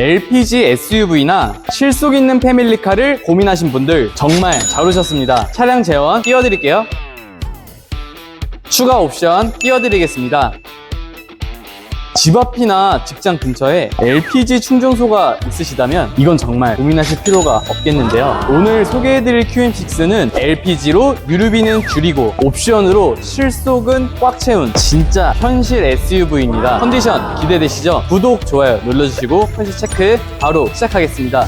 LPG SUV나 실속 있는 패밀리카를 고민하신 분들 정말 잘 오셨습니다. 차량 제원 띄워드릴게요. 추가 옵션 띄워드리겠습니다. 집 앞이나 직장 근처에 LPG 충전소가 있으시다면 이건 정말 고민하실 필요가 없겠는데요. 오늘 소개해드릴 QM6는 LPG로 유류비는 줄이고 옵션으로 실속은 꽉 채운 진짜 현실 SUV입니다. 컨디션 기대되시죠? 구독, 좋아요 눌러주시고 컨디션 체크 바로 시작하겠습니다.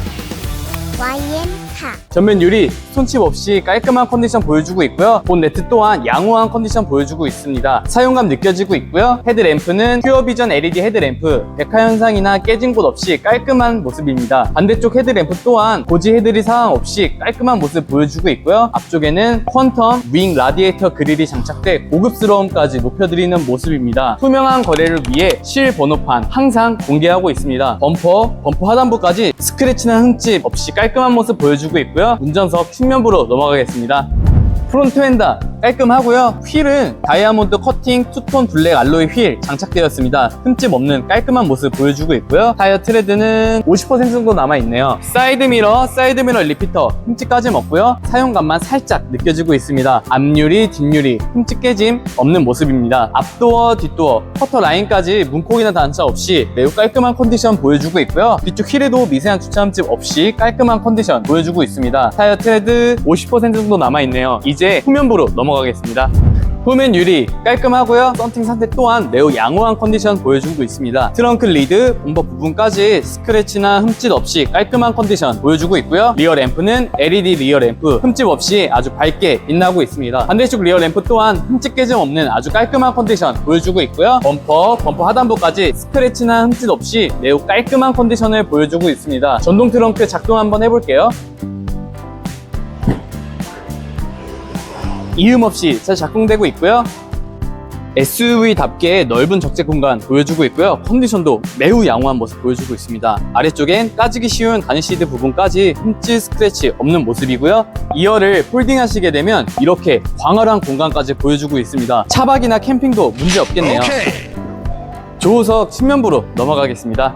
YM 카 전면 유리 손칩 없이 깔끔한 컨디션 보여주고 있고요. 본네트 또한 양호한 컨디션 보여주고 있습니다. 사용감 느껴지고 있고요. 헤드램프는 퓨어비전 LED 헤드램프, 백화 현상이나 깨진 곳 없이 깔끔한 모습입니다. 반대쪽 헤드램프 또한 고지 헤드리 사항 없이 깔끔한 모습 보여주고 있고요. 앞쪽에는 퀀텀 윙 라디에이터 그릴이 장착돼 고급스러움까지 높여드리는 모습입니다. 투명한 거래를 위해 실 번호판 항상 공개하고 있습니다. 범퍼, 범퍼 하단부까지 스크래치나 흠집 없이 깔끔한 모습 보여주고 있고요. 운전석 측면부로 넘어가겠습니다. 프론트 휀다 깔끔하고요. 휠은 다이아몬드 커팅 투톤 블랙 알로이 휠 장착되었습니다. 흠집 없는 깔끔한 모습 보여주고 있고요. 타이어 트레드는 50% 정도 남아있네요. 사이드 미러, 사이드 미러 리피터 흠집까지 없고요. 사용감만 살짝 느껴지고 있습니다. 앞유리, 뒷유리 흠집 깨짐 없는 모습입니다. 앞도어, 뒷도어, 커터 라인까지 문콕이나 단차 없이 매우 깔끔한 컨디션 보여주고 있고요. 뒤쪽 휠에도 미세한 주차 흠집 없이 깔끔한 컨디션 보여주고 있습니다. 타이어 트레드 50% 정도 남아있네요. 이제 후면부로 넘어 가겠습니다. 후면 유리 깔끔하고요. 썬팅 상태 또한 매우 양호한 컨디션 보여주고 있습니다. 트렁크 리드, 범버 부분까지 스크래치나 흠집 없이 깔끔한 컨디션 보여주고 있고요. 리어 램프는 LED 리어 램프 흠집 없이 아주 밝게 빛나고 있습니다. 반대쪽 리어 램프 또한 흠집 깨짐 없는 아주 깔끔한 컨디션 보여주고 있고요. 범퍼, 범퍼 하단부까지 스크래치나 흠집 없이 매우 깔끔한 컨디션을 보여주고 있습니다. 전동 트렁크 작동 한번 해볼게요. 이음 없이 잘 작동되고 있고요. SUV답게 넓은 적재 공간 보여주고 있고요. 컨디션도 매우 양호한 모습 보여주고 있습니다. 아래쪽엔 까지기 쉬운 가니시드 부분까지 흠집 스크래치 없는 모습이고요. 2열을 폴딩 하시게 되면 이렇게 광활한 공간까지 보여주고 있습니다. 차박이나 캠핑도 문제 없겠네요. 조우석 측면부로 넘어가겠습니다.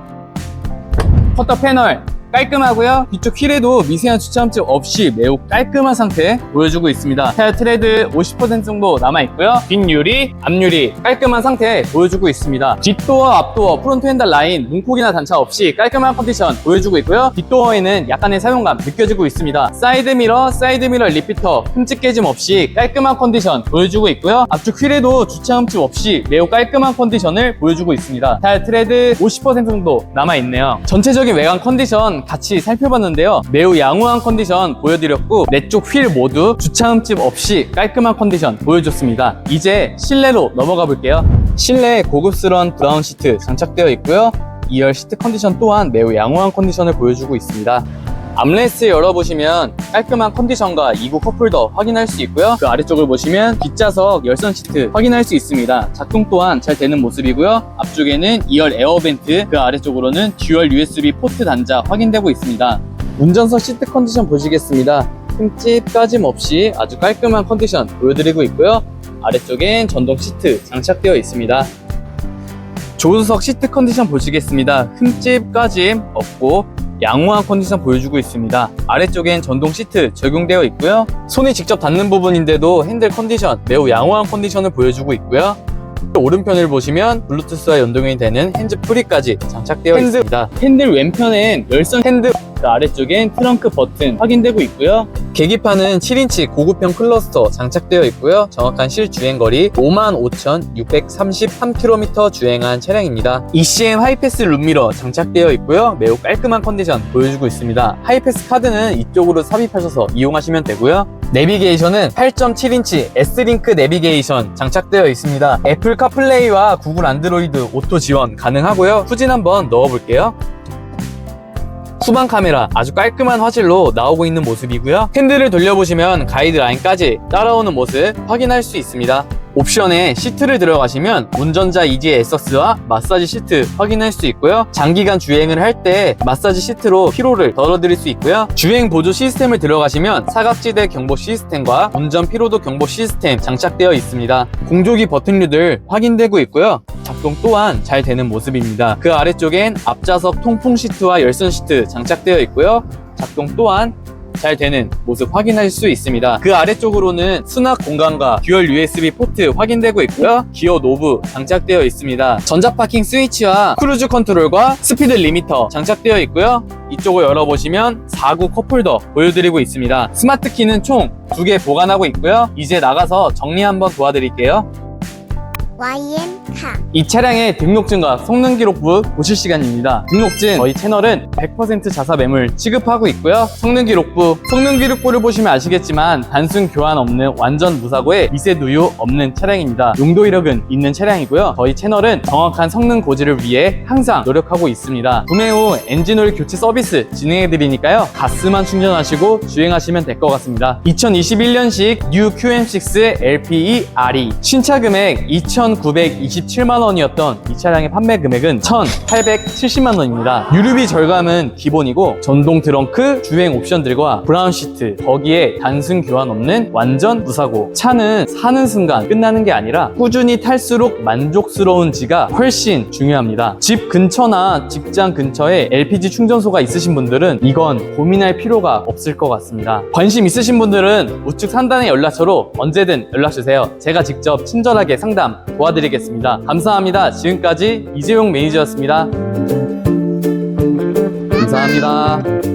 커터 패널 깔끔하고요. 뒤쪽 휠에도 미세한 주차함집 없이 매우 깔끔한 상태 보여주고 있습니다. 타이어 트레드 50% 정도 남아있고요. 뒷유리, 앞유리 깔끔한 상태 보여주고 있습니다. 뒷도어, 앞도어, 프론트 핸들 라인, 문콕이나 단차 없이 깔끔한 컨디션 보여주고 있고요. 뒷도어에는 약간의 사용감 느껴지고 있습니다. 사이드 미러, 사이드 미러 리피터 흠집 깨짐 없이 깔끔한 컨디션 보여주고 있고요. 앞쪽 휠에도 주차 흠집 없이 매우 깔끔한 컨디션을 보여주고 있습니다. 타이어 트레드 50% 정도 남아있네요. 전체적인 외관 컨디션 같이 살펴봤는데요. 매우 양호한 컨디션 보여드렸고 내 쪽 휠 모두 주차 흠집 없이 깔끔한 컨디션 보여줬습니다. 이제 실내로 넘어가 볼게요. 실내에 고급스러운 브라운 시트 장착되어 있고요. 2열 시트 컨디션 또한 매우 양호한 컨디션을 보여주고 있습니다. 암레스트 열어보시면 깔끔한 컨디션과 2구 컵홀더 확인할 수 있고요. 그 아래쪽을 보시면 뒷좌석 열선 시트 확인할 수 있습니다. 작동 또한 잘 되는 모습이고요. 앞쪽에는 2열 에어벤트, 그 아래쪽으로는 듀얼 USB 포트 단자 확인되고 있습니다. 운전석 시트 컨디션 보시겠습니다. 흠집 까짐 없이 아주 깔끔한 컨디션 보여드리고 있고요. 아래쪽엔 전동 시트 장착되어 있습니다. 조수석 시트 컨디션 보시겠습니다. 흠집 까짐 없고 양호한 컨디션 보여주고 있습니다. 아래쪽엔 전동 시트 적용되어 있고요. 손이 직접 닿는 부분인데도 핸들 컨디션 매우 양호한 컨디션을 보여주고 있고요. 오른편을 보시면 블루투스와 연동이 되는 핸즈 프리까지 장착되어 있습니다. 핸들 왼편엔 열선 핸드 그 아래쪽엔 트렁크 버튼 확인되고 있고요. 계기판은 7인치 고급형 클러스터 장착되어 있고요. 정확한 실주행거리 55,633km 주행한 차량입니다. ECM 하이패스 룸미러 장착되어 있고요. 매우 깔끔한 컨디션 보여주고 있습니다. 하이패스 카드는 이쪽으로 삽입하셔서 이용하시면 되고요. 내비게이션은 8.7인치 S링크 내비게이션 장착되어 있습니다. 애플 카플레이와 구글 안드로이드 오토 지원 가능하고요. 후진 한번 넣어볼게요. 후방 카메라 아주 깔끔한 화질로 나오고 있는 모습이고요. 핸들을 돌려보시면 가이드라인까지 따라오는 모습 확인할 수 있습니다. 옵션에 시트를 들어가시면 운전자 이지의 에서스와 마사지 시트 확인할 수 있고요. 장기간 주행을 할 때 마사지 시트로 피로를 덜어드릴 수 있고요. 주행 보조 시스템을 들어가시면 사각지대 경보 시스템과 운전 피로도 경보 시스템 장착되어 있습니다. 공조기 버튼류들 확인되고 있고요. 작동 또한 잘 되는 모습입니다. 그 아래쪽엔 앞좌석 통풍 시트와 열선 시트 장착되어 있고요. 작동 또한 잘 되는 모습 확인할 수 있습니다. 그 아래쪽으로는 수납 공간과 듀얼 USB 포트 확인되고 있고요. 기어 노브 장착되어 있습니다. 전자 파킹 스위치와 크루즈 컨트롤과 스피드 리미터 장착되어 있고요. 이쪽을 열어보시면 4구 컵홀더 보여드리고 있습니다. 스마트 키는 총두개 보관하고 있고요. 이제 나가서 정리 한번 도와드릴게요. YM카 이 차량의 등록증과 성능 기록부 보실 시간입니다. 등록증 저희 채널은 100% 자사 매물 취급하고 있고요. 성능 기록부 성능 기록부를 보시면 아시겠지만 단순 교환 없는 완전 무사고에 미세 누유 없는 차량입니다. 용도 이력은 있는 차량이고요. 저희 채널은 정확한 성능 고지를 위해 항상 노력하고 있습니다. 구매 후 엔진오일 교체 서비스 진행해 드리니까요. 가스만 충전하시고 주행하시면 될 것 같습니다. 2021년식 New QM6 LPE RE 신차 금액 2,927만 원이었던 이 차량의 판매 금액은 1,870만 원입니다. 유류비 절감은 기본이고 전동 트렁크, 주행 옵션들과 브라운 시트 거기에 단순 교환 없는 완전 무사고 차는 사는 순간 끝나는 게 아니라 꾸준히 탈수록 만족스러운지가 훨씬 중요합니다. 집 근처나 직장 근처에 LPG 충전소가 있으신 분들은 이건 고민할 필요가 없을 것 같습니다. 관심 있으신 분들은 우측 상단의 연락처로 언제든 연락 주세요. 제가 직접 친절하게 상담 도와드리겠습니다. 감사합니다. 지금까지 이재용 매니저였습니다. 감사합니다.